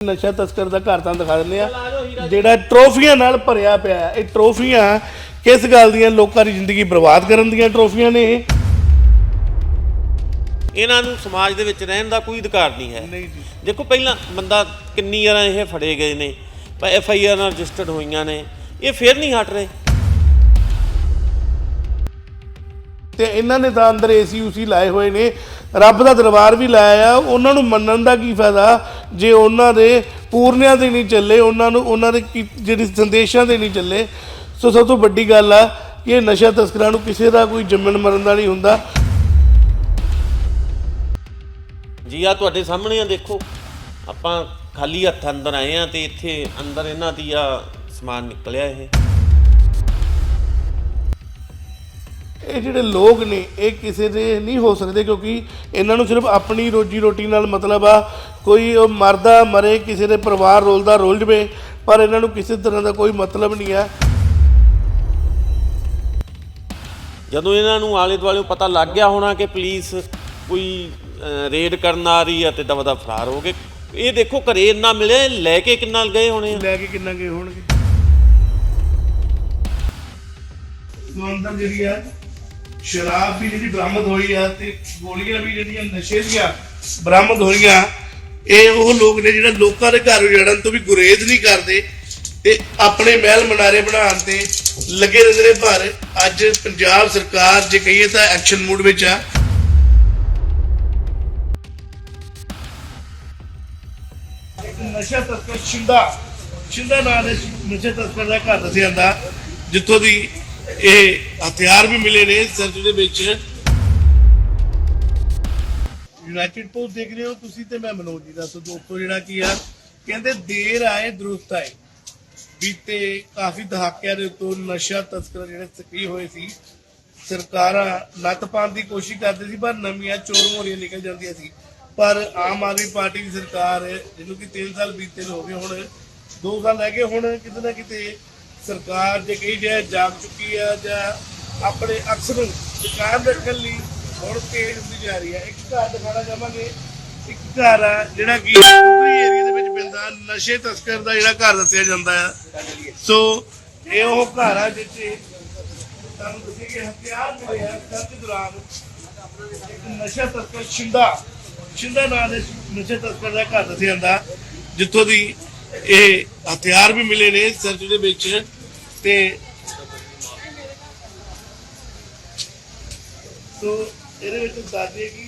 ਨਸ਼ਾ ਤਸਕਰ ਦਾ ਘਰ ਤਾਂ ਦਿਖਾ ਦਿੰਦੇ ਆ। ਜਿਹੜਾ ਟਰੋਫੀਆਂ ਨਾਲ ਭਰਿਆ ਪਿਆ ਹੈ। ਇਹ ਟਰੋਫੀਆਂ ਕਿਸ ਗੱਲ ਦੀਆਂ ਲੋਕਾਂ ਦੀ ਜ਼ਿੰਦਗੀ ਬਰਬਾਦ ਕਰਨ ਦੀਆਂ ਟਰੋਫੀਆਂ ਨੇ? ਇਹ ਇਹਨਾਂ ਨੂੰ ਸਮਾਜ ਦੇ ਵਿੱਚ ਰਹਿਣ ਦਾ ਕੋਈ ਅਧਿਕਾਰ ਨਹੀਂ ਹੈ। ਨਹੀਂ ਜੀ। ਦੇਖੋ ਪਹਿਲਾਂ ਬੰਦਾ ਕਿੰਨੀ ਵਾਰਾਂ ਇਹ ਫੜੇ ਗਏ ਨੇ ਪਰ ਐਫ ਆਈ ਆਰ ਨਾਲ ਰਜਿਸਟਰਡ ਹੋਈਆਂ ਨੇ ਇਹ ਫੇਰ ਨਹੀਂ ਹਟ ਰਹੇ। ਤੇ ਇਹਨਾਂ ਨੇ ਤਾਂ ਅੰਦਰ ਏਸੀ ਉਸੀ ਲਾਏ ਹੋਏ ਨੇ। ਰੱਬ ਦਾ ਦਰਬਾਰ ਵੀ ਲਾਇਆ ਆ। ਉਹਨਾਂ ਨੂੰ ਮੰਨਣ ਦਾ ਕੀ ਫਾਇਦਾ? ਜੇ ਉਹਨਾਂ ਦੇ ਪੂਰਨਿਆਂ ਤੇ ਨਹੀਂ ਚੱਲੇ, ਉਹਨਾਂ ਨੂੰ ਉਹਨਾਂ ਦੇ ਜਿਹੜੇ ਸੰਦੇਸ਼ਾਂ ਤੇ ਨਹੀਂ ਚੱਲੇ। ਸੋ ਸਭ ਤੋਂ ਵੱਡੀ ਗੱਲ ਆ ਕਿ ਇਹ ਨਸ਼ਾ ਤਸਕਰਾਂ ਨੂੰ ਕਿਸੇ ਦਾ ਕੋਈ ਜੰਮਣ ਮਰਨ ਦਾ ਨਹੀਂ ਹੁੰਦਾ। ਜੀ ਆ ਤੁਹਾਡੇ ਸਾਹਮਣੇ ਆ, ਦੇਖੋ। ਆਪਾਂ ਖਾਲੀ ਹੱਥ ਅੰਦਰ ਆਏ ਆ ਤੇ ਇੱਥੇ ਅੰਦਰ ਇਹਨਾਂ ਦੀ ਆ ਸਮਾਨ ਨਿਕਲਿਆ ਇਹ। ਇਹ ਜਿਹੜੇ ਲੋਕ ਨੇ ਇਹ ਕਿਸੇ ਦੇ ਨਹੀਂ ਹੋ ਸਕਦੇ ਕਿਉਂਕਿ ਇਹਨਾਂ ਨੂੰ ਸਿਰਫ ਆਪਣੀ ਰੋਜੀ ਰੋਟੀ ਨਾਲ ਮਤਲਬ ਆ ਕੋਈ ਉਹ ਮਰਦਾ ਮਰੇ ਕਿਸੇ ਦੇ ਪਰਿਵਾਰ ਰੋਲਦਾ ਰੋਲ ਜਵੇ ਪਰ ਇਹਨਾਂ ਨੂੰ ਕਿਸੇ ਤਰ੍ਹਾਂ ਦਾ ਕੋਈ ਮਤਲਬ ਨਹੀਂ ਆ। ਜਦੋਂ ਇਹਨਾਂ ਨੂੰ ਆਲੇ ਦੁਆਲੇ ਪਤਾ ਲੱਗ ਗਿਆ ਹੋਣਾ ਕਿ ਪੁਲਿਸ ਕੋਈ ਰੇਡ ਕਰਨ ਆ ਰਹੀ ਆ ਤੇ ਦਵਾ ਦਾ ਫਰਾਰ ਹੋ ਗਏ ਇਹ ਦੇਖੋ ਘਰੇ ਇੰਨਾ ਮਿਲਿਆ ਲੈ ਕੇ ਕਿੰਨਾ ਗਏ ਹੋਣੇ ਆ? ਲੈ ਕੇ ਕਿੰਨਾ ਗਏ ਹੋਣਗੇ? ਅੰਦਰ ਜਿਹੜੀ ਆ ਸ਼ਰਾਬ ਵੀ ਜਿਹੜੀ ਬਰਾਮਦ ਹੋਈ ਆ ਤੇ ਗੋਲੀਆਂ ਵੀ ਜਿਹੜੀਆਂ ਨਸ਼ੇ ਦੀਆਂ ਬਰਾਮਦ ਹੋਈਆਂ, ਇਹ ਉਹ ਲੋਕ ਨੇ ਜਿਹੜੇ ਲੋਕਾਂ ਦੇ ਘਰ ਉਜਾੜਨ ਤੋਂ ਵੀ ਗੁਰੇਜ਼ ਨਹੀਂ ਕਰਦੇ ਤੇ ਆਪਣੇ ਮਹਿਲ ਮਨਾਰੇ ਬਣਾਉਣ ਤੇ ਲੱਗੇ ਰਹਿੰਦੇ ਨੇ ਪਰ ਅੱਜ ਪੰਜਾਬ ਸਰਕਾਰ ਜੇ ਕਹੀਏ ਤਾਂ ਐਕਸ਼ਨ ਮੂਡ ਵਿੱਚ ਆ। ਨਸ਼ਾ ਤਸਕਰ ਸ਼ਿੰਦਾ ਸ਼ਿੰਦਾ ਨਾਂ ਦੇ ਨਸ਼ਾ ਤਸਕਰ ਦਾ ਘਰ ਦੱਸਿਆ ਜਾਂਦਾ, ਜਿੱਥੋਂ ਦੀ ਇਹ ਹਥਿਆਰ ਵੀ ਮਿਲੇ ਨੇ ਸਰਚ ਦੇ ਵਿੱਚ। ਯੂਨਾਈਟਿਡ ਪੋਸਟ ਦੇਖ ਰਹੇ ਹੋ, ਤੁਸੀਂ ਤੇ ਮੈਂ ਮਨੋਜ ਜੀ ਦਾ ਸੋ ਦੋਸਤੋ ਜਿਹੜਾ ਕੀ ਆ ਕਹਿੰਦੇ ਦੇਰ ਆਏ, ਦਰੁਸਤ ਆਏ। ਬੀਤੇ ਕਾਫੀ ਦਹਾਕਿਆਂ ਦੇ ਉੱਤੋਂ ਨਸ਼ਾ ਤਸਕਰ ਜਿਹੜੇ ਸਕਰੀ ਹੋਏ ਸੀ, ਸਰਕਾਰਾਂ ਨੱਥ ਪਾਉਣ ਦੀ ਕੋਸ਼ਿਸ਼ ਕਰਦੇ ਸੀ, ਪਰ ਨਵੀਆਂ ਚੋਰ ਮੋਰੀਆਂ ਨਿਕਲ ਜਾਂਦੀਆਂ ਸੀ। ਪਰ ਆਮ ਆਦਮੀ ਪਾਰਟੀ ਦੀ ਸਰਕਾਰ, ਜਿਹਨੂੰ ਕਿ 3 ਸਾਲ ਬੀਤੇ ਹੋ ਗਏ, ਹੁਣ 2 ਸਾਲ ਰਹਿ ਗਏ, ਹੁਣ ਕਿਤੇ ਨਾ ਕਿਤੇ ਸਰਕਾਰ ਜੇ ਕਹੀ ਜਾਏ ਜਾਗ ਚੁੱਕੀ ਆ ਜਾਂ ਆਪਣੇ ਅਕਸ ਨੂੰ ਰੱਖਣ ਲਈ ਹੁਣ ਤੇਜ਼ ਹੁੰਦੀ ਜਾ ਰਹੀ ਹੈ ਇੱਕ ਘਰ ਦਿਖਾਣਾ ਚਾਹਾਂਗੇ। ਇੱਕ ਘਰ ਆ ਜਿਹੜਾ ਕਿ ਉਪਰੀ ਏਰੀਆ ਦੇ ਵਿੱਚ ਪੈਂਦਾ। ਨਸ਼ੇ ਤਸਕਰ ਦਾ ਜਿਹੜਾ ਘਰ ਦੱਸਿਆ ਜਾਂਦਾ ਆ। ਸੋ ਇਹ ਉਹ ਘਰ ਆ ਜਿੱਥੇ ਤੁਹਾਨੂੰ ਦੱਸਿਆ ਕਿ ਹਥਿਆਰ ਮਿਲੇ ਆ ਸਰਚ ਦੌਰਾਨ ਇੱਕ ਨਸ਼ਾ ਤਸਕਰ ਸ਼ਿੰਦਾ। ਸ਼ਿੰਦਾ ਨਾਂ ਦੇ ਨਸ਼ਾ ਤਸਕਰ ਦਾ ਘਰ ਦੱਸਿਆ ਜਾਂਦਾ। ਜਿੱਥੋਂ ਦੀ ਇਹ ਹਥਿਆਰ ਵੀ ਮਿਲੇ ਨੇ ਸਰਚ ਦੇ ਵਿੱਚ ਤੇ ਸੋ ਇਹਦੇ ਵਿੱਚ ਦੱਸਦੇ ਕਿ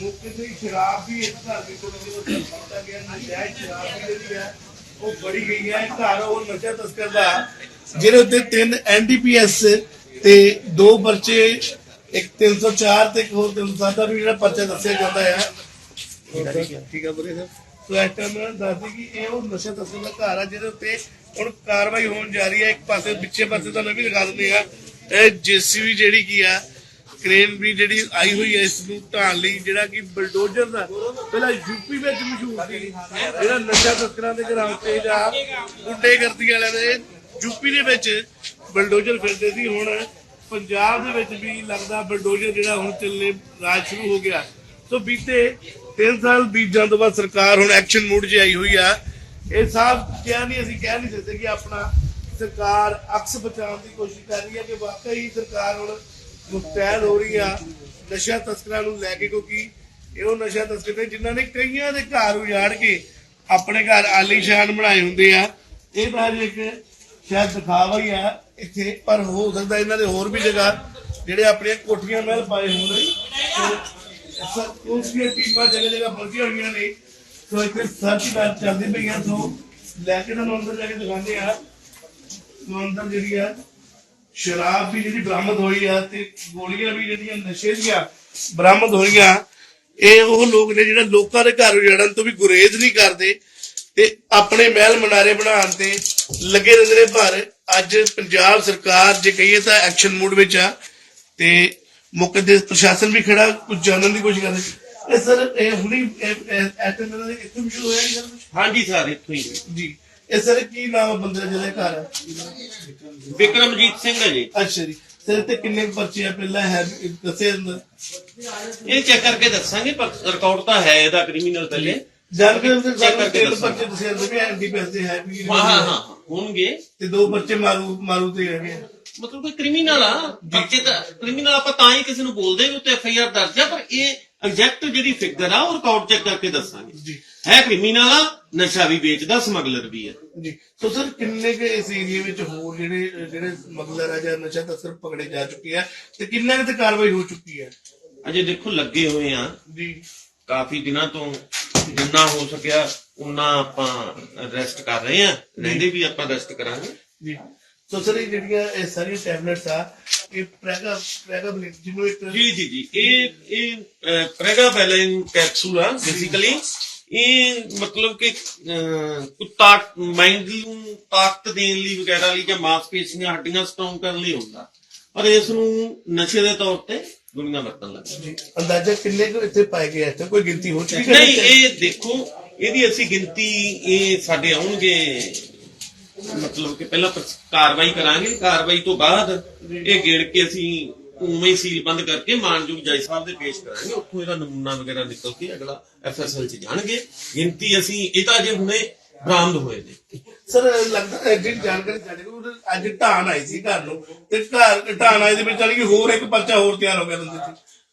ਮੌਕੇ ਤੇ ਸ਼ਰਾਬ ਵੀ ਇਸ ਘਰ ਦੇ ਜਦੋਂ ਦਿੱਤਾ ਗਿਆ, ਨਜਾਇਜ਼ ਸ਼ਰਾਬ ਵੀ ਜਿਹੜੀ ਹੈ ਉਹ ਬੜੀ ਗਈ ਹੈ। ਘਰ ਉਹ ਨਸ਼ਾ ਤਸਕਰ ਦਾ ਜਿਹਦੇ ਉੱਤੇ ਤਿੰਨ ਐਨਡੀਪੀਐਸ ਤੇ ਦੋ ਪਰਚੇ, ਇੱਕ 304 ਤੇ ਇੱਕ ਹੋਰ 307 ਦਾ ਵੀ ਜਿਹੜਾ ਪਰਚਾ ਦੱਸਿਆ ਜਾਂਦਾ ਹੈ। ਠੀਕ ਹੈ ਬਰੇ ਸਰ। ਸੋ ਇਸ ਟਾਈਮ ਦੱਸਦੀ ਕਿ ਇਹ ਉਹ ਨਸ਼ਾ ਤਸਕਰ ਦਾ ਘਰ ਆ, ਜਿਹਦੇ ਉੱਤੇ ਹੁਣ ਕਾਰਵਾਈ ਹੋਣ ਜਾ ਰਹੀ ਹੈ। ਇੱਕ ਪਾਸੇ, ਪਿੱਛੇ ਪਾਸੇ ਤਾਂ ਨਵੀਂ ਦਿਖਾ ਦਿੰਦੇ ਆ ਇਹ ਜੀਸੀਬੀ ਜਿਹੜੀ ਕੀ ਆ ਕ੍ਰੇਨ ਵੀ ਜਿਹੜੀ ਆਈ ਹੋਈ ਹੈ, ਇਸ ਨੂੰ ਢਾਣ ਲਈ ਜਿਹੜਾ ਕਿ ਬਲਡੋਜ਼ਰ ਦਾ, ਪਹਿਲਾਂ ਯੂਪੀ ਵਿੱਚ ਮਸ਼ਹੂਰ ਸੀ। ਜਿਹੜਾ ਨਸ਼ਾ ਤਸਕਰਾਂ ਦੇ ਘਰਾਂ ਉੱਤੇ ਜਾਂ ਗੁੰਡੇ ਕਰਦੀ ਵਾਲਿਆਂ ਦੇ, ਯੂਪੀ ਦੇ ਵਿੱਚ ਬਲਡੋਜ਼ਰ ਫਿਰਦੇ ਸੀ। ਹੁਣ ਪੰਜਾਬ ਦੇ ਵਿੱਚ ਵੀ ਲੱਗਦਾ ਬਲਡੋਜ਼ਰ ਜਿਹੜਾ ਹੁਣ ਚੱਲੇ ਰਾਜ ਸ਼ੁਰੂ ਹੋ ਗਿਆ। ਸੋ ਬੀਤੇ 3 ਸਾਲ ਬੀਤ ਜਾਣ ਤੋਂ ਬਾਅਦ ਸਰਕਾਰ ਹੁਣ ਐਕਸ਼ਨ ਮੂਡ 'ਚ ਆਈ ਹੋਈ ਆ। ਇਹ ਸਾਫ਼ ਕਿਹਾ ਨਹੀਂ, ਅਸੀਂ ਕਹਿ ਨਹੀਂ ਸਕਦੇ ਕਿ ਆਪਣਾ ਸਰਕਾਰ ਅਕਸ ਬਚਾਉਣ ਦੀ ਕੋਸ਼ਿਸ਼ ਕਰ ਰਹੀ ਹੈ ਕਿ ਵਾਕਈ ਸਰਕਾਰ ਹੁਣ ਮੁਸਤੈਦ ਹੋ ਰਹੀ ਆ ਨਸ਼ਾ ਤਸਕਰਾਂ ਨੂੰ ਲੈ ਕੇ, ਕਿਉਂਕਿ ਇਹ ਨਸ਼ਾ ਤਸਕਰ ਨੇ ਜਿਨ੍ਹਾਂ ਨੇ ਕਈਆਂ ਦੇ ਘਰ ਉਜਾੜ ਕੇ ਆਪਣੇ ਘਰ ਆਲੀਸ਼ਾਨ ਬਣਾਏ ਹੁੰਦੇ ਆ। ਇਹ ਤਾਂ ਹਜੇ ਇੱਕ ਸ਼ਾਇਦ ਦਿਖਾਵਾ ਹੀ ਆ ਇੱਥੇ, ਪਰ ਹੋ ਸਕਦਾ ਇਹਨਾਂ ਦੇ ਹੋਰ ਵੀ ਜਗ੍ਹਾ ਜਿਹੜੇ ਆਪਣੀਆਂ ਕੋਠੀਆਂ ਮਹਿਲ ਪਾਏ ਹੋਣ। ਤੇ ਦੀਆਂ ਟੀਮਾਂ ਜਗ੍ਹਾ ਜਗ੍ਹਾ ਪਹੁੰਚੀਆਂ ਹੋਈਆਂ ਨੇ। ਸੋ ਇੱਥੇ ਸਰਚ ਕਰ ਚੱਲਦੀ ਪਈਆਂ ਸੋ ਲੈ ਕੇ ਤੁਹਾਨੂੰ ਅੰਦਰ ਜਾ ਕੇ ਦਿਖਾਉਂਦੇ ਆ। ਸੋ ਅੰਦਰ ਜਿਹੜੀ ਆ, ਸ਼ਰਾਬ ਵੀ ਜਿਹੜੀ ਬਰਾਮਦ ਹੋਈ ਆ ਤੇ ਗੋਲੀਆਂ ਵੀ ਜਿਹੜੀਆਂ ਨਸ਼ੇ ਦੀਆਂ ਬਰਾਮਦ ਹੋਈਆਂ, ਇਹ ਉਹ ਲੋਕ ਨੇ ਜਿਹੜੇ ਲੋਕਾਂ ਦੇ ਘਰ ਉਜਾੜਨ ਤੋਂ ਵੀ ਗੁਰੇਜ਼ ਨਹੀਂ ਕਰਦੇ ਤੇ ਆਪਣੇ ਮਹਿਲ ਮਨਾਰੇ ਬਣਾਉਣ ਤੇ ਲੱਗੇ ਰਹਿੰਦੇ ਨੇ। ਪਰ ਅੱਜ ਪੰਜਾਬ ਸਰਕਾਰ ਜੇ ਕਹੀਏ ਤਾਂ ਐਕਸ਼ਨ ਮੂਡ ਵਿੱਚ ਆ ਤੇ ਮੌਕੇ ਤੇ ਪ੍ਰਸ਼ਾਸਨ ਵੀ ਖੜਾ ਕੁਝ ਜਾਣਨ ਦੀ ਕੋਸ਼ਿਸ਼ ਕਰ ਰਿਹਾ ਇਹ ਸਰ ਇਹ ਹੁਣੀ ਐਟਮ ਦੇ ਇੱਥੇ ਵੀ ਸ਼ੁਰੂ ਹੋਇਆ ਜੀ ਸਰ? ਹਾਂਜੀ ਸਰ ਇੱਥੋਂ ਹੀ। ਜੀ। ਇਹ ਸਰ ਕੀ ਨਾਮ ਹੈ ਬੰਦੇ ਦਾ ਜਿਹਦੇ ਘਰ ਹੈ ਵਿਕਰਮਜੀਤ ਸਿੰਘ ਹੈ ਜੀ। ਅੱਛਾ ਜੀ। ਸਰ ਤੇ ਕਿੰਨੇ ਕੁ ਪਰਚੇ ਆ ਪਹਿਲਾਂ ਹੈ ਦੱਸੇ ਅੰਦਰ ਇਹ ਚੈੱਕ ਕਰਕੇ ਦੱਸਾਂਗੇ ਪਰ ਰਿਕਾਰਡ ਤਾਂ ਹੈ ਇਹਦਾ ਕ੍ਰਿਮੀਨਲ ਪਹਿਲੇ। ਜਾਣਕਾਰੀ ਦੇ Check ਸਾਰੇ ਕਰਕੇ ਤਿੰਨ। ਬੱਚੇ ਤੁਸੀਂ ਅੰਦਰ ਵੀ ਐਨਡੀਪੀਐਸ ਦੇ ਹੈ ਵੀ ਹਾਂ ਹਾਂ ਹਾਂ ਹੋਣਗੇ। ਤੇ ਦੋ ਬੱਚੇ ਮਾਰੂ ਮਾਰੂ ਤੇ ਹੈਗੇ ਆ। ਮਤਲਬ ਕੋਈ ਕ੍ਰਿਮੀਨਲ ਆ। ਬੱਚੇ ਤਾਂ ਕ੍ਰਿਮੀਨਲ ਆਪਾਂ ਤਾਂ ਹੀ ਕਿਸੇ ਨੂੰ ਬੋਲਦੇ ਵੀ ਉੱਤੇ ਐਫ ਆਈ ਆਰ ਦਰਜ ਆ ਪਰ ਇਹ ਐਗਜ਼ੈਕਟ ਜਿਹੜੀ ਫਿਗਰ ਆ ਉਹ ਰਿਕਾਰਡ ਚੈੱਕ ਕਰਕੇ ਦੱਸਾਂਗੇ। ਹੈ ਕ੍ਰਿਮੀਨਲ ਆ ਨਸ਼ਾ ਵੀ ਵੇਚਦਾ ਸਮਗਲਰ ਵੀ ਆ। ਜੀ। ਸੋ ਸਰ ਕਿੰਨੇ ਕੇ ਇਸ ਏਰੀਆ ਵਿੱਚ ਹੋਰ ਜਿਹੜੇ ਜਿਹੜੇ ਸਮਗਲਰ ਆ ਜਾਂ ਨਸ਼ਾ ਤਸਕਰ ਪਕੜੇ ਜਾ ਚੁੱਕੇ ਆ ਤੇ ਕਿੰਨਾ ਕੁ ਤੇ ਕਾਰਵਾਈ ਹੋ ਚੁੱਕੀ ਹੈ ਅਜੇ ਦੇਖੋ ਲੱਗੇ ਹੋਏ ਆ। ਜੀ। ਕਾਫੀ ਦਿਨਾਂ ਤੋਂ ਜਿੰਨਾ ਹੋ ਸਕਿਆ ਉਨਾ ਆਪਾਂ ਅਰੈਸਟ ਕਰ ਰਹੇ ਆ। ਰਹਿੰਦੇ ਵੀ ਆਪਾਂ ਅਰੈਸਟ ਕਰਾਂਗੇ। ਜੀ। ਸੋ ਸਰ ਇਹ ਜਿਹੜੀਆਂ ਇਹ ਸਾਰੀਆਂ ਟੈਬਲੇਟਸ ਆ ਇਹ ਪ੍ਰੈਗਾ ਪ੍ਰੈਗਾ ਜਿਹਨੂੰ ਇੱਕ ਜੀ ਜੀ ਜੀ। ਇਹ ਇਹ ਪ੍ਰੈਗਾ ਬੈਲਨ ਕੈਪਸੂਲ ਆ ਬੇਸਿਕਲੀ ਇਹ ਮਤਲਬ ਕਿ ਅਹ, ਕੁ ਤਾਕ ਮਾਈਂਡ ਨੂੰ ਤਾਕਤ ਦੇਣ ਲਈ ਵਗੈਰਾ ਲਈ ਜਾਂ ਮਾਸਪੇਸ਼ੀਆਂ ਹੱਡੀਆਂ ਸਟਰੋਂਗ ਕਰਨ ਲਈ ਹੁੰਦਾ। ਔਰ ਇਸ ਨੂੰ ਨਸ਼ੇ ਦੇ ਤੌਰ ਤੇ ਦੁਨੀਆ ਵਰਤਣ ਲੱਗੀ। ਅੰਦਾਜ਼ਾ ਕਿੰਨੇ ਕੁ ਇੱਥੇ ਪਾਏ ਗਏ ਇੱਥੇ ਕੋਈ ਗਿਣਤੀ ਹੋ ਚੁੱਕੀ ਨਹੀਂ ਇਹ ਦੇਖੋ ਇਹਦੀ ਅਸੀਂ ਗਿਣਤੀ ਇਹ ਸਾਡੇ ਆਉਣਗੇ ਮਤਲਬ ਕਿ ਪਹਿਲਾਂ ਕਾਰਵਾਈ ਕਰਾਂਗੇ। ਕਾਰਵਾਈ ਤੋਂ ਬਾਅਦ ਇਹ ਗਿਣ ਕੇ ਅਸੀਂ ਉਵੇਂ ਹੀ ਸੀਲ ਬੰਦ ਕਰਕੇ ਮਾਨਯੋਗ ਜੱਜ ਸਾਹਿਬ ਦੇ ਪੇਸ਼ ਕਰਾਂਗੇ। ਉੱਥੋਂ ਇਹਦਾ ਨਮੂਨਾ ਵਗੈਰਾ ਨਿਕਲ ਕੇ ਅਗਲਾ ਐਫਐਸਐਲ ਚ ਜਾਣਗੇ। ਗਿਣਤੀ ਅਸੀਂ ਇਹ ਤਾਂ ਅਜੇ ਹੁਣੇ ਬਰਾਮਦ ਹੋਏ ਨੇ। ਸਰ ਲੱਗਦਾ ਹੈ ਜਿਹੜੀ ਜਾਣਕਾਰੀ ਸਾਡੇ ਕੋਲ ਅੱਜ ਢਾਣ ਆਈ ਸੀ ਘਰ ਨੂੰ ਤੇ ਘਰ ਢਾਣ ਆਈ ਦੇ ਵਿੱਚ ਚਲੀ ਗਈ ਹੋਰ ਇੱਕ ਪਰਚਾ ਹੋਰ ਤਿਆਰ ਹੋ ਗਿਆ ਤੇ।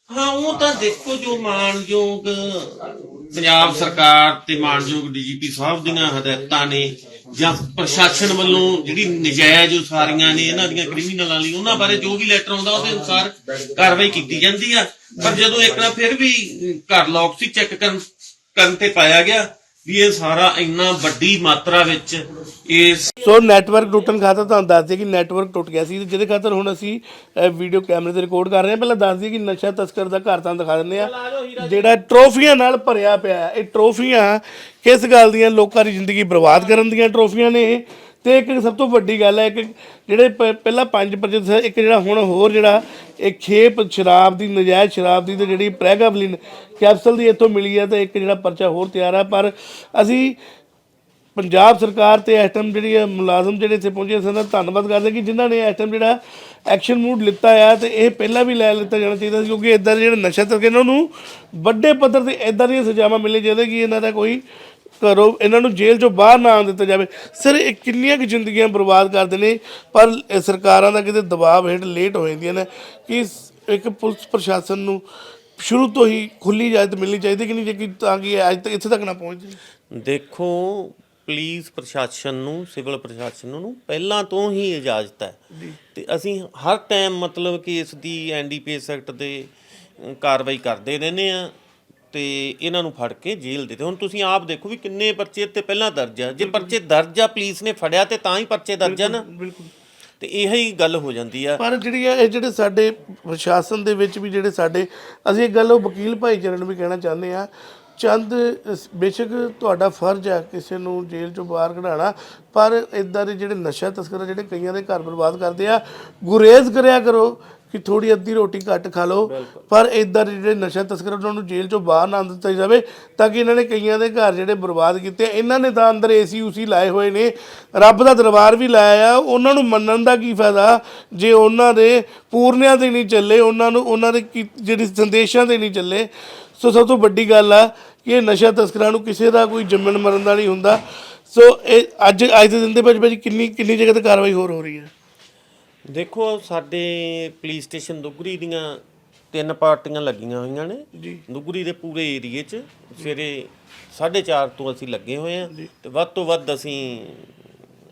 ਹਾਂ ਉਹ ਤਾਂ ਦੇਖੋ ਜੋ ਮਾਨਯੋਗ ਪੰਜਾਬ ਸਰਕਾਰ ਤੇ ਮਾਨਯੋਗ ਡੀਜੀਪੀ ਸਾਹਿਬ ਦੀਆਂ ਹਦਾਇਤਾਂ ਨੇ ਜਾਂ ਪ੍ਰਸ਼ਾਸਨ ਵੱਲੋਂ ਜਿਹੜੀ ਨਜਾਇਜ਼ ਉਸਾਰੀਆਂ ਨੇ ਇਹਨਾਂ ਦੀਆਂ ਕ੍ਰਿਮੀਨਲਾਂ ਲਈ, ਉਹਨਾਂ ਬਾਰੇ ਜੋ ਵੀ ਲੈਟਰ ਆਉਂਦਾ ਉਹਦੇ ਅਨੁਸਾਰ ਕਾਰਵਾਈ ਕੀਤੀ ਜਾਂਦੀ ਆ। ਪਰ ਜਦੋਂ ਇੱਕ ਨਾ ਫਿਰ ਵੀ ਘਰ ਲੌਕ ਸੀ ਚੈੱਕ ਕਰਨ ਕਰਨ ਤੇ ਪਾਇਆ ਗਿਆ ਵੀ ਇਹ ਸਾਰਾ ਇੰਨਾ ਵੱਡੀ ਮਾਤਰਾ ਵਿੱਚ ਇਸ ਸੋ ਨੈਟਵਰਕ ਟੁੱਟਣ ਖਾਤਰ ਤੁਹਾਨੂੰ ਦੱਸ ਦਈਏ ਕਿ ਨੈਟਵਰਕ ਟੁੱਟ ਗਿਆ ਸੀ। ਜਿਹਦੇ ਖਾਤਰ ਹੁਣ ਅਸੀਂ ਵੀਡੀਓ ਕੈਮਰੇ ਤੇ ਰਿਕਾਰਡ ਕਰ ਰਹੇ ਹਾਂ। ਪਹਿਲਾਂ ਦੱਸ ਦਈਏ ਕਿ ਨਸ਼ਾ ਤਸਕਰ ਦਾ ਘਰ ਤੁਹਾਨੂੰ ਦਿਖਾ ਦਿੰਦੇ ਆ ਜਿਹੜਾ ਟਰੋਫੀਆਂ ਨਾਲ ਭਰਿਆ ਪਿਆ ਇਹ ਟਰੋਫੀਆਂ ਕਿਸ ਗੱਲ ਦੀਆਂ? ਲੋਕਾਂ ਦੀ ਜ਼ਿੰਦਗੀ ਬਰਬਾਦ ਕਰਨ ਦੀਆਂ ਟਰੋਫੀਆਂ ਨੇ। ਤੇ ਇੱਕ ਸਭ ਤੋਂ ਵੱਡੀ ਗੱਲ ਹੈ ਕਿ ਜਿਹੜੇ ਪਹਿਲਾਂ 5% ਇੱਕ ਜਿਹੜਾ ਹੁਣ ਹੋਰ ਜਿਹੜਾ, ਇਹ ਖੇਪ ਸ਼ਰਾਬ ਦੀ, ਨਜਾਇਜ਼ ਸ਼ਰਾਬ ਦੀ ਤੇ ਜਿਹੜੀ ਪ੍ਰੈਗਾਬਲਿਨ ਕੈਪਸੂਲ ਦੀ ਇੱਥੋਂ ਮਿਲੀ ਹੈ ਤਾਂ ਇੱਕ ਜਿਹੜਾ ਪਰਚਾ ਹੋਰ ਤਿਆਰ ਹੈ, ਪਰ ਅਸੀਂ ਪੰਜਾਬ ਸਰਕਾਰ ਤੇ ਇਸ ਟਾਈਮ ਜਿਹੜੀ ਹੈ ਮੁਲਾਜ਼ਮ ਜਿਹੜੇ ਇੱਥੇ ਪਹੁੰਚੇ ਸਨ ਦਾ ਧੰਨਵਾਦ ਕਰਦੇ ਕਿ ਜਿਨ੍ਹਾਂ ਨੇ ਇਸ ਟਾਈਮ ਜਿਹੜਾ ਐਕਸ਼ਨ ਮੂਡ ਲਿੱਤਾ ਆ ਤੇ ਇਹ ਪਹਿਲਾਂ ਵੀ ਲੈ ਲਿੱਤਾ ਜਾਣਾ ਚਾਹੀਦਾ ਸੀ, ਕਿਉਂਕਿ ਇਦਾਂ ਦੇ ਜਿਹੜੇ ਨਸ਼ਾ ਤਸਕਰ ਇਹਨਾਂ ਨੂੰ ਵੱਡੇ ਪੱਧਰ ਤੇ ਇਦਾਂ ਦੀਆਂ ਸਜ਼ਾਵਾਂ ਮਿਲਣੀ ਚਾਹੀਦੀਆਂ ਕਿ ਇਹਨਾਂ ਦਾ ਕੋਈ ਘਰੋਂ ਇਹਨਾਂ ਨੂੰ ਜੇਲ੍ਹ ਚੋਂ ਬਾਹਰ ਨਾ ਆਉਣ ਦਿੱਤਾ ਜਾਵੇ। ਸਰ ਇਹ ਕਿੰਨੀਆਂ ਕੁ ਜ਼ਿੰਦਗੀਆਂ ਬਰਬਾਦ ਕਰਦੇ ਨੇ, ਪਰ ਸਰਕਾਰਾਂ ਦਾ ਕਿਤੇ ਦਬਾਅ ਹੇਠ ਲੇਟ ਹੋ ਜਾਂਦੀਆਂ ਨੇ, ਕਿ ਇੱਕ ਪੁਲਿਸ ਪ੍ਰਸ਼ਾਸਨ ਨੂੰ ਸ਼ੁਰੂ ਤੋਂ ਹੀ ਖੁੱਲੀ ਇਜਾਜ਼ਤ ਮਿਲਣੀ ਚਾਹੀਦੀ ਕਿ ਨਹੀਂ ਜੇ ਕਿ ਤਾਂ ਕਿ ਇਹ ਅੱਜ ਤੱਕ ਇੱਥੇ ਤੱਕ ਨਾ ਪਹੁੰਚ ਜਾਵੇ। ਦੇਖੋ ਪੁਲਿਸ ਪ੍ਰਸ਼ਾਸਨ ਨੂੰ ਸਿਵਲ ਪ੍ਰਸ਼ਾਸਨ ਨੂੰ ਪਹਿਲਾਂ ਤੋਂ ਹੀ ਇਜਾਜ਼ਤ ਹੈ। ਤੇ ਅਸੀਂ ਹਰ ਟਾਈਮ ਮਤਲਬ ਕਿ ਇਸ ਦੀ ਐਨਡੀਪੀਐਸ ਐਕਟ ਦੇ ਅ, ਕਾਰਵਾਈ ਕਰਦੇ ਰਹਿੰਦੇ ਆ ਤੇ ਇਹਨਾਂ ਨੂੰ ਫੜ ਕੇ ਜੇਲ੍ਹ ਦੇ ਤੇ ਹੁਣ ਤੁਸੀਂ ਆਪ ਦੇਖੋ ਵੀ ਕਿੰਨੇ ਪਰਚੇ ਤੇ ਪਹਿਲਾਂ ਦਰਜ ਆ। ਜੇ ਪਰਚੇ ਦਰਜ ਆ ਪੁਲਿਸ ਨੇ ਫੜਿਆ ਤੇ ਤਾਂ ਹੀ ਪਰਚੇ ਦਰਜ ਆ ਨਾ। ਬਿਲਕੁਲ। ਤੇ ਹੀ ਗੱਲ ਹੋ ਜਾਂਦੀ ਆ। ਪਰ ਜਿਹੜੀ ਆ, ਇਹ ਜਿਹੜੇ ਸਾਡੇ ਪ੍ਰਸ਼ਾਸਨ ਦੇ ਵਿੱਚ ਵੀ ਜਿਹੜੇ ਸਾਡੇ, ਅਸੀਂ ਇੱਕ ਗੱਲ ਉਹ ਵਕੀਲ ਭਾਈਚਾਰੇ ਨੂੰ ਵੀ ਕਹਿਣਾ ਚਾਹੁੰਦੇ ਆ, ਚੰਦ ਬੇਸ਼ੱਕ ਤੁਹਾਡਾ ਫਰਜ਼ ਹੈ ਕਿਸੇ ਨੂੰ ਜੇਲ੍ਹ ਚੋਂ ਬਾਹਰ ਕਢਾਉਣਾ, ਪਰ ਇਦਾਂ ਦੇ ਜਿਹੜੇ ਨਸ਼ਾ ਤਸਕਰ, ਜਿਹੜੇ ਕਈਆਂ ਦੇ ਘਰ ਬਰਬਾਦ ਕਰਦੇ ਆ, ਗੁਰੇਜ਼ ਕਰਿਆ ਕਰੋ। ਕਿ ਥੋੜੀ ਅੱਧੀ ਰੋਟੀ ਘੱਟ ਖਾ ਲਓ। ਪਰ ਇਦਾਂ ਜਿਹੜੇ ਨਸ਼ਾ ਤਸਕਰ ਉਹਨਾਂ ਨੂੰ ਜੇਲ੍ਹ ਚੋਂ ਬਾਹਰ ਨਾ ਦਿੱਤਾ ਜਾਵੇ ਤਾਂ ਕਿ ਇਹਨਾਂ ਨੇ ਕਈਆਂ ਦੇ ਘਰ ਜਿਹੜੇ ਬਰਬਾਦ ਕੀਤੇ ਇਹਨਾਂ ਨੇ ਤਾਂ ਅੰਦਰ ਏਸੀ ਉਸੀ ਲਾਏ ਹੋਏ ਨੇ ਰੱਬ ਦਾ ਦਰਬਾਰ ਵੀ ਲਾਇਆ ਆ ਉਹਨਾਂ ਨੂੰ ਮੰਨਣ ਦਾ ਕੀ ਫਾਇਦਾ? ਜੇ ਉਹਨਾਂ ਦੇ ਪੂਰਨਿਆਂ ਤੇ ਨਹੀਂ ਚੱਲੇ ਉਹਨਾਂ ਨੂੰ ਉਹਨਾਂ ਦੇ ਜਿਹੜੀ ਸੰਦੇਸ਼ਾਂ ਤੇ ਨਹੀਂ ਚੱਲੇ ਸੋ ਸਭ ਤੋਂ ਵੱਡੀ ਗੱਲ ਆ ਕਿ ਇਹ ਨਸ਼ਾ ਤਸਕਰਾਂ ਨੂੰ ਕਿਸੇ ਦਾ ਕੋਈ ਜੰਮਣ ਮਰਨ ਦਾ ਨਹੀਂ ਹੁੰਦਾ। ਸੋ ਇਹ ਅੱਜ ਅੱਜ ਦੇ ਦਿਨ ਦੇ ਵਿੱਚ ਕਿੰਨੀ ਕਿੰਨੀ ਜਗ੍ਹਾ ਤੇ ਕਾਰਵਾਈ ਹੋਰ ਹੋ ਰਹੀ ਹੈ? ਦੇਖੋ ਸਾਡੇ ਪੁਲਿਸ ਸਟੇਸ਼ਨ ਦੁਗਰੀ ਦੀਆਂ ਤਿੰਨ ਪਾਰਟੀਆਂ ਲੱਗੀਆਂ ਹੋਈਆਂ ਨੇ। ਜੀ। ਦੁਗਰੀ ਦੇ ਪੂਰੇ ਏਰੀਏ 'ਚ ਸਵੇਰੇ 4:30 ਤੋਂ ਅਸੀਂ ਲੱਗੇ ਹੋਏ ਆ ਤੇ ਵੱਧ ਤੋਂ ਵੱਧ ਅਸੀਂ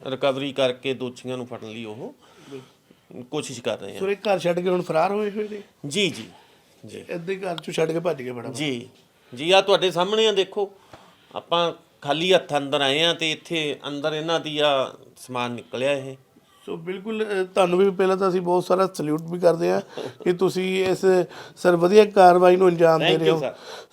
ਰਿਕਵਰੀ ਕਰਕੇ ਦੋਸ਼ੀਆਂ ਨੂੰ ਫੜਨ ਲਈ ਉਹ ਕੋਸ਼ਿਸ਼ ਕਰ ਰਹੇ ਸੋ ਇਹ ਘਰ ਛੱਡ ਕੇ ਹੁਣ ਫਰਾਰ ਹੋਏ ਹੋਏ ਨੇ? ਜੀ ਜੀ ਜੀ। ਹੀ ਘਰ ਚੋਂ ਛੱਡ ਕੇ ਭੱਜ ਗਏ ਬੜਾ ਜੀ ਜੀ ਆ ਤੁਹਾਡੇ ਸਾਹਮਣੇ ਆ ਦੇਖੋ। ਆਪਾਂ ਖਾਲੀ ਹੱਥ ਅੰਦਰ ਆਏ ਆ ਤੇ ਇੱਥੇ ਅੰਦਰ ਇਹਨਾਂ ਦੀ ਆ ਸਮਾਨ ਨਿਕਲਿਆ ਇਹ। ਸੋ ਬਿਲਕੁਲ ਤੁਹਾਨੂੰ ਵੀ ਪਹਿਲਾਂ ਤਾਂ ਅਸੀਂ ਬਹੁਤ ਸਾਰਾ ਸਲੂਟ ਵੀ ਕਰਦੇ ਹਾਂ ਕਿ ਤੁਸੀਂ ਇਸ ਸਰ ਵਧੀਆ ਕਾਰਵਾਈ ਨੂੰ ਅੰਜਾਮ ਦੇ ਰਹੇ ਹੋ.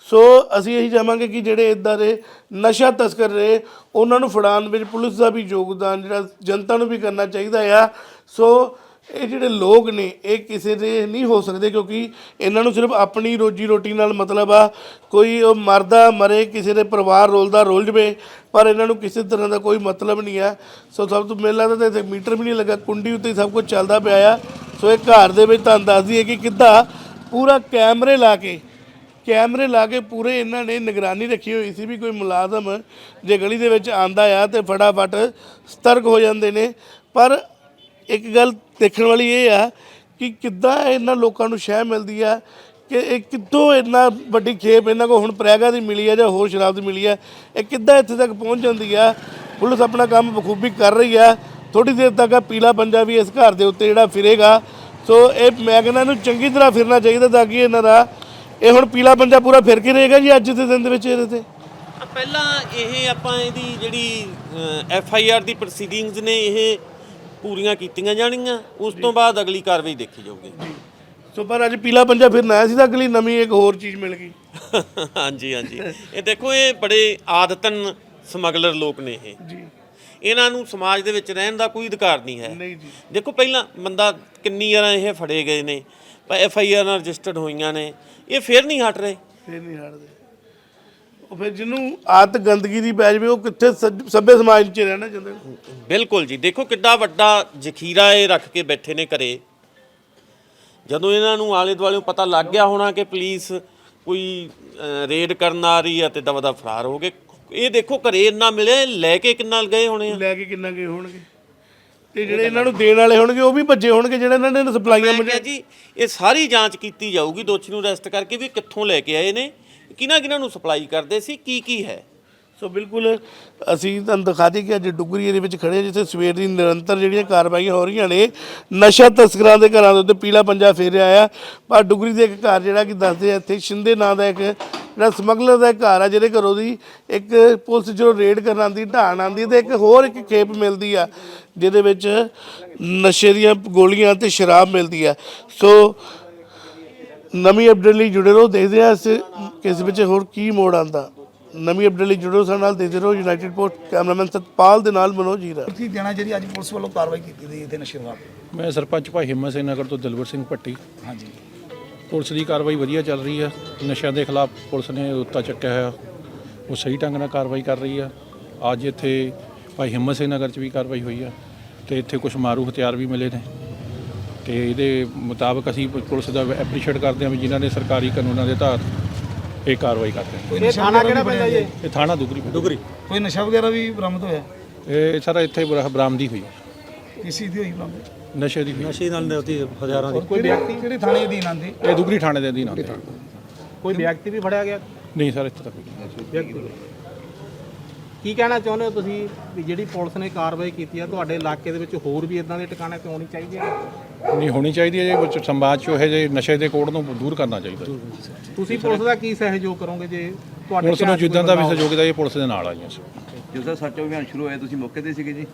ਸੋ ਅਸੀਂ ਇਹੀ ਚਾਹਾਂਗੇ ਕਿ ਜਿਹੜੇ ਇਦਾਂ ਦੇ ਨਸ਼ਾ ਤਸਕਰ ਰਹੇ ਉਹਨਾਂ ਨੂੰ ਫੜਾਉਣ ਵਿੱਚ ਪੁਲਿਸ ਦਾ ਵੀ ਯੋਗਦਾਨ ਜਿਹੜਾ ਜਨਤਾ ਨੂੰ ਵੀ ਕਰਨਾ ਚਾਹੀਦਾ ਆ ਸੋ ਇਹ ਜਿਹੜੇ ਲੋਕ ਨੇ, ਇਹ ਕਿਸੇ ਦੇ ਨਹੀਂ ਹੋ ਸਕਦੇ ਕਿਉਂਕਿ ਇਹਨਾਂ ਨੂੰ ਸਿਰਫ ਆਪਣੀ ਰੋਜੀ ਰੋਟੀ ਨਾਲ ਮਤਲਬ ਆ, ਕੋਈ ਉਹ ਮਰਦਾ, ਮਰੇ, ਕਿਸੇ ਦੇ ਪਰਿਵਾਰ ਰੋਲਦਾ, ਰੋਲ ਜਵੇ, ਪਰ ਇਹਨਾਂ ਨੂੰ ਕਿਸੇ ਤਰ੍ਹਾਂ ਦਾ ਕੋਈ ਮਤਲਬ ਨਹੀਂ ਆ। ਸੋ ਸਭ ਤੋਂ ਮੇਲਾ ਤਾਂ ਇੱਥੇ ਮੀਟਰ ਵੀ ਨਹੀਂ ਲੱਗਾ, ਕੁੰਡੀ ਉੱਤੇ ਸਭ ਕੁਝ ਚੱਲਦਾ ਪਿਆ ਆ। ਸੋ ਇਹ ਘਰ ਦੇ ਵਿੱਚ ਤੁਹਾਨੂੰ ਦੱਸਦੀ ਹੈ ਕਿ ਕਿੱਦਾਂ ਪੂਰਾ ਕੈਮਰੇ ਲਾ ਕੇ, ਕੈਮਰੇ ਲਾ ਕੇ ਪੂਰੇ ਇਹਨਾਂ ਨੇ ਨਿਗਰਾਨੀ ਰੱਖੀ ਹੋਈ ਸੀ ਵੀ ਕੋਈ ਮੁਲਾਜ਼ਮ ਜੇ ਗਲੀ ਦੇ ਵਿੱਚ ਆਂਦਾ ਆ ਤੇ ਫਟਾਫਟ ਸਤਰਕ ਹੋ ਜਾਂਦੇ ਨੇ। ਪਰ ਇੱਕ ਗੱਲ ਦੇਖਣ ਵਾਲੀ ਇਹ ਆ ਕਿ ਕਿੱਦਾਂ ਇਹਨਾਂ ਲੋਕਾਂ ਨੂੰ ਸ਼ਹਿ ਮਿਲਦੀ ਆ ਕਿ ਇਹ ਕਿੱਦੋਂ ਇੰਨਾ ਵੱਡੀ ਖੇਪ ਇਹਨਾਂ ਕੋ ਹੁਣ ਪ੍ਰੈਗਾ ਦੀ ਮਿਲੀ ਆ ਜਾਂ ਹੋਰ ਸ਼ਰਾਬ ਦੀ ਮਿਲੀ ਆ, ਇਹ ਕਿੱਦਾਂ ਇੱਥੇ ਤੱਕ ਪਹੁੰਚ ਜਾਂਦੀ ਆ? ਪੁਲਿਸ ਆਪਣਾ ਕੰਮ ਬਖੂਬੀ ਕਰ ਰਹੀ ਆ। ਥੋੜੀ ਦੇਰ ਤੱਕ ਆ ਪੀਲਾ ਪੰਜਾ ਵੀ ਇਸ ਘਰ ਦੇ ਉੱਤੇ ਜਿਹੜਾ ਫਿਰੇਗਾ। ਸੋ ਇਹ ਮੈਂ ਕਹਿੰਦਾ ਇਹਨੂੰ ਚੰਗੀ ਤਰ੍ਹਾਂ ਫਿਰਨਾ ਚਾਹੀਦਾ ਤਾਂ ਕਿ ਇਹਨਾਂ ਦਾ ਇਹ ਹੁਣ ਪੀਲਾ ਪੰਜਾ ਪੂਰਾ ਫਿਰ ਕੇ ਰਹੇਗਾ ਜੀ ਅੱਜ ਦੇ ਦਿਨ ਦੇ ਵਿੱਚ ਇਹਦੇ ਤੇ? ਪਹਿਲਾਂ ਇਹ ਆਪਾਂ ਇਹਦੀ ਜਿਹੜੀ ਐਫ ਆਈ ਆਰ ਦੀ ਪ੍ਰੋਸੀਡਿੰਗਸ ਨੇ, ਇਹ ਪੂਰੀਆਂ ਕੀਤੀਆਂ ਜਾਣਗੀਆਂ ਉਸ ਤੋਂ ਬਾਅਦ ਅਗਲੀ ਕਾਰਵਾਈ ਦੇਖੀ ਜਾਊਗੀ। ਸੋ ਪਰ ਅੱਜ ਪੀਲਾ ਪੰਜਾ ਫਿਰਨਾ ਆਇਆ ਸੀ ਤਾਂ ਅਗਲੀ ਨਵੀਂ ਇੱਕ ਹੋਰ ਚੀਜ਼ ਮਿਲ ਗਈ। ਹਾਂਜੀ ਹਾਂਜੀ। ਇਹ ਦੇਖੋ ਇਹ ਬੜੇ ਆਦਤਨ ਸਮਗਲਰ ਲੋਕ ਨੇ ਇਹ। ਜੀ। ਇਹਨਾਂ ਨੂੰ ਸਮਾਜ ਦੇ ਵਿੱਚ ਰਹਿਣ ਦਾ ਕੋਈ ਅਧਿਕਾਰ ਨਹੀਂ ਹੈ। ਨਹੀਂ ਜੀ। ਦੇਖੋ ਪਹਿਲਾਂ ਬੰਦਾ ਕਿੰਨੀ ਵਾਰਾਂ ਇਹ ਫੜੇ ਗਏ ਨੇ ਪਰ ਐਫ ਆਈ ਆਰ ਰਜਿਸਟਰਡ ਹੋਈਆਂ ਨੇ ਇਹ ਫੇਰ ਨਹੀਂ ਹਟ ਰਹੇ। ਫਿਰ ਨਹੀਂ ਹਟਦੇ। ਉਹ ਫਿਰ ਜਿਹਨੂੰ ਆਦਤ ਗੰਦਗੀ ਦੀ ਪੈ ਜਾਵੇ ਉਹ ਕਿੱਥੇ ਸੱਭਿਅ ਸਮਾਜ 'ਚ ਰਹਿਣਾ ਚਾਹੁੰਦੇ ਨੇ। ਬਿਲਕੁਲ ਜੀ। ਦੇਖੋ ਕਿੱਡਾ ਵੱਡਾ ਜ਼ਖੀਰਾ ਇਹ ਰੱਖ ਕੇ ਬੈਠੇ ਨੇ ਘਰੇ। ਜਦੋਂ ਇਹਨਾਂ ਨੂੰ ਆਲੇ ਦੁਆਲੇ ਪਤਾ ਲੱਗ ਗਿਆ ਹੋਣਾ ਕਿ ਪੁਲਿਸ ਕੋਈ ਰੇਡ ਕਰਨ ਆ ਰਹੀ ਹੈ ਤੇ ਦਵਾ ਦਾ ਫਰਾਰ ਹੋ ਗਏ। ਇਹ ਦੇਖੋ ਘਰੇ ਇੰਨਾ ਮਿਲੇ ਲੈ ਕੇ ਕਿੰਨਾ ਗਏ ਹੋਣੇ ਆ? ਲੈ ਕੇ ਕਿੰਨਾ ਗਏ ਹੋਣਗੇ? ਤੇ ਜਿਹੜੇ ਇਹਨਾਂ ਨੂੰ ਦੇਣ ਵਾਲੇ ਹੋਣਗੇ ਉਹ ਵੀ ਭੱਜੇ ਹੋਣਗੇ ਜਿਹੜੇ ਇਹਨਾਂ ਨੇ ਸਪਲਾਈਆਂ ਮੈਂ ਕਿਹਾ ਜੀ ਇਹ ਸਾਰੀ ਜਾਂਚ ਕੀਤੀ ਜਾਊਗੀ ਦੋਸ਼ੀ ਨੂੰ ਅਰੈਸਟ ਕਰਕੇ ਵੀ ਕਿੱਥੋਂ ਲੈ ਕੇ ਆਏ ਨੇ? ਕਿਹਨਾਂ ਕਿਹਨਾਂ ਨੂੰ ਸਪਲਾਈ ਕਰਦੇ ਸੀ ਕੀ ਕੀ ਹੈ? ਸੋ ਬਿਲਕੁਲ ਅਸੀਂ ਤੁਹਾਨੂੰ ਦਿਖਾ ਦਈਏ ਕਿ ਅੱਜ ਡੁੱਗਰੀ ਏਰੀਏ ਵਿੱਚ ਖੜੇ ਹਾਂ, ਜਿੱਥੇ ਸਵੇਰ ਦੀ ਨਿਰੰਤਰ ਜਿਹੜੀਆਂ ਕਾਰਵਾਈਆਂ ਹੋ ਰਹੀਆਂ ਨੇ ਨਸ਼ਾ ਤਸਕਰਾਂ ਦੇ ਘਰਾਂ ਦੇ ਉੱਤੇ ਪੀਲਾ ਪੰਜਾ ਫੇਰਿਆ ਆ। ਪਰ ਡੁੱਗਰੀ ਦੇ ਇੱਕ ਘਰ ਜਿਹੜਾ ਕਿ ਦੱਸਦੇ ਆ ਇੱਥੇ ਸ਼ਿੰਦੇ ਨਾਂ ਦਾ ਇੱਕ ਜਿਹੜਾ ਸਮਗਲਰ ਦਾ ਇੱਕ ਘਰ ਆ ਜਿਹਦੇ ਘਰੋਂ ਦੀ ਇੱਕ ਪੁਲਿਸ ਜਦੋਂ ਰੇਡ ਕਰਨ ਆਉਂਦੀ ਢਾਣ ਆਉਂਦੀ ਤੇ ਇੱਕ ਹੋਰ ਇੱਕ ਖੇਪ ਮਿਲਦੀ ਆ ਜਿਹਦੇ ਵਿੱਚ ਨਸ਼ੇ ਦੀਆਂ ਗੋਲੀਆਂ ਤੇ ਸ਼ਰਾਬ ਮਿਲਦੀ ਆ। ਸੋ ਨਵੀਂ ਅਪਡੇਟ ਲਈ ਜੁੜੇ ਰਹੋ ਦੇਖਦੇ ਹਾਂ ਇਸ ਕਿਸ ਵਿੱਚ ਹੋਰ ਕੀ ਮੋੜ ਆਂਦਾ ਨਵੀਂ ਅਪਡੇਟ ਲਈ ਜੁੜੋ ਸਾਡੇ ਨਾਲ ਦੇਖਦੇ ਰਹੋ ਯੂਨਾਈਟਿਡ ਪੋਸਟ ਕੈਮਰਾਮੈਨ ਸਤਪਾਲ ਦੇ ਨਾਲ ਮਨੋਜ ਜੀਰਾ ਕੀ ਦੇਣਾ ਜਿਹੜੀ ਅੱਜ ਪੁਲਿਸ ਵੱਲੋਂ ਕਾਰਵਾਈ ਕੀਤੀ ਗਈ ਇੱਥੇ ਨਸ਼ੇ ਵਿਭਾਗ ਮੈਂ ਸਰਪੰਚ ਭਾਈ ਹਿੰਮਤ ਸਿੰਘ ਨਗਰ ਤੋਂ ਦਿਲਵਰ ਸਿੰਘ ਭੱਟੀ। ਹਾਂਜੀ। ਪੁਲਿਸ ਦੀ ਕਾਰਵਾਈ ਵਧੀਆ ਚੱਲ ਰਹੀ ਹੈ ਨਸ਼ਿਆਂ ਦੇ ਖਿਲਾਫ ਪੁਲਿਸ ਨੇ ਉੱਤਾ ਚੱਕਿਆ ਹੋਇਆ। ਉਹ ਸਹੀ ਢੰਗ ਨਾਲ ਕਾਰਵਾਈ ਕਰ ਰਹੀ ਹੈ ਅੱਜ ਇੱਥੇ ਭਾਈ ਹਿੰਮਤ ਸਿੰਘ ਨਗਰ 'ਚ ਵੀ ਕਾਰਵਾਈ ਹੋਈ ਹੈ ਤੇ ਇੱਥੇ ਕੁਝ ਮਾਰੂ ਹਥਿਆਰ ਵੀ ਮਿਲੇ ਨੇ। ਤੇ ਇਹਦੇ ਮੁਤਾਬਕ ਅਸੀਂ ਪੁਲਿਸ ਦਾ ਐਪਰੀਸ਼ੀਏਟ ਕਰਦੇ ਹਾਂ ਵੀ ਜਿਨ੍ਹਾਂ ਨੇ ਸਰਕਾਰੀ ਕਾਨੂੰਨਾਂ ਦੇ ਤਹਿਤ ਇਹ ਕਾਰਵਾਈ ਕਰਦੇ ਨੇ। ਕੋਈ ਨਸ਼ਾ ਥਾਣਾ ਕਿਹੜਾ ਪੈਂਦਾ ਜੀ ਇਹ ਥਾਣਾ ਦੁਗਰੀ ਦੁਗਰੀ। ਕੋਈ ਨਸ਼ਾ ਵਗੈਰਾ ਵੀ ਬਰਾਮਦ ਹੋਇਆ? ਇਹ ਸਾਰਾ ਇੱਥੇ ਬਰਾ- ਬਰਾਮਦੀ ਹੋਈ। ਹੈ। ਕਿਸ ਦੀ ਹੋਈ ਬਰਾਮਦ? ਨਸ਼ੇ ਦੀ ਹੋਈ। ਨਸ਼ੇ ਨਾਲ ਨੇ ਉਹਦੀ ਹਜ਼ਾਰਾਂ ਦੀ। ਕੋਈ ਵਿਅਕਤੀ ਕਿਹੜੇ ਥਾਣੇ ਦੇ ਅਧੀਨ ਆਉਂਦੇ? ਇਹ ਦੁਗਰੀ ਥਾਣੇ ਦੇ ਅਧੀਨ ਆਉਂਦੇ। ਕੋਈ ਵਿਅਕਤੀ ਵੀ ਫੜਿਆ ਗਿਆ? ਨਹੀਂ ਸਰ ਇੱਥੇ ਤੱਕ ਨਹੀਂ। ਵਿਅਕਤੀ ਕੀ ਕਹਿਣਾ ਚਾਹੁੰਦੇ ਹੋ ਤੁਸੀਂ ਵੀ ਜਿਹੜੀ ਪੁਲਿਸ ਨੇ ਕਾਰਵਾਈ ਕੀਤੀ ਆ ਤੁਹਾਡੇ ਇਲਾਕੇ ਦੇ ਵਿੱਚ ਹੋਰ ਵੀ ਇਦਾਂ ਦੇ ਟਿਕਾਣੇ ਤੇ ਆਉਣੀ ਚਾਹੀਦੀ ਹੈ ਨਹੀਂ ਹੋਣੀ ਚਾਹੀਦੀ ਹੈ ਜੇ ਵਿੱਚ ਸਮਾਜ ਚੋਂ ਇਹ ਜੇ ਨਸ਼ੇ ਦੇ ਕੋੜ ਨੂੰ ਦੂਰ ਕਰਨਾ ਚਾਹੀਦਾ ਤੁਸੀਂ ਪੁਲਿਸ ਦਾ ਕੀ ਸਹਿਯੋਗ ਕਰੋਗੇ ਜੇ ਤੁਹਾਡੇ ਪੁਲਿਸ ਨੂੰ ਜਿੱਦਾਂ ਦਾ ਵੀ ਸਹਿਯੋਗ ਦਾ ਇਹ ਪੁਲਿਸ ਦੇ ਨਾਲ ਆ ਜੀ ਅਸੀਂ। ਜਦੋਂ ਦਾ ਸਰਚ ਅਭਿਆਨ ਸ਼ੁਰੂ ਹੋਇਆ ਤੁਸੀਂ ਮੌਕੇ ਤੇ ਸੀਗੇ ਜੀ?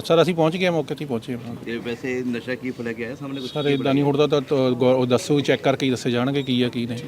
ਸਰ ਅਸੀਂ ਪਹੁੰਚ ਗਏ ਹਾਂ, ਮੌਕੇ ਤੇ ਹੀ ਪਹੁੰਚੇ ਹਾਂ। ਤੇ ਵੈਸੇ ਨਸ਼ਾ ਕੀ ਫੜਿਆ ਗਿਆ ਹੈ ਸਾਹਮਣੇ ਕੁਝ ਸਰ ਇਦਾਂ ਨਹੀਂ ਹੁੰਦਾ ਤਾਂ ਉਹ ਦੱਸੋ ਚੈੱਕ ਕਰਕੇ ਹੀ ਦੱਸੇ ਜਾਣਗੇ ਕੀ ਆ ਕੀ ਨਹੀਂ।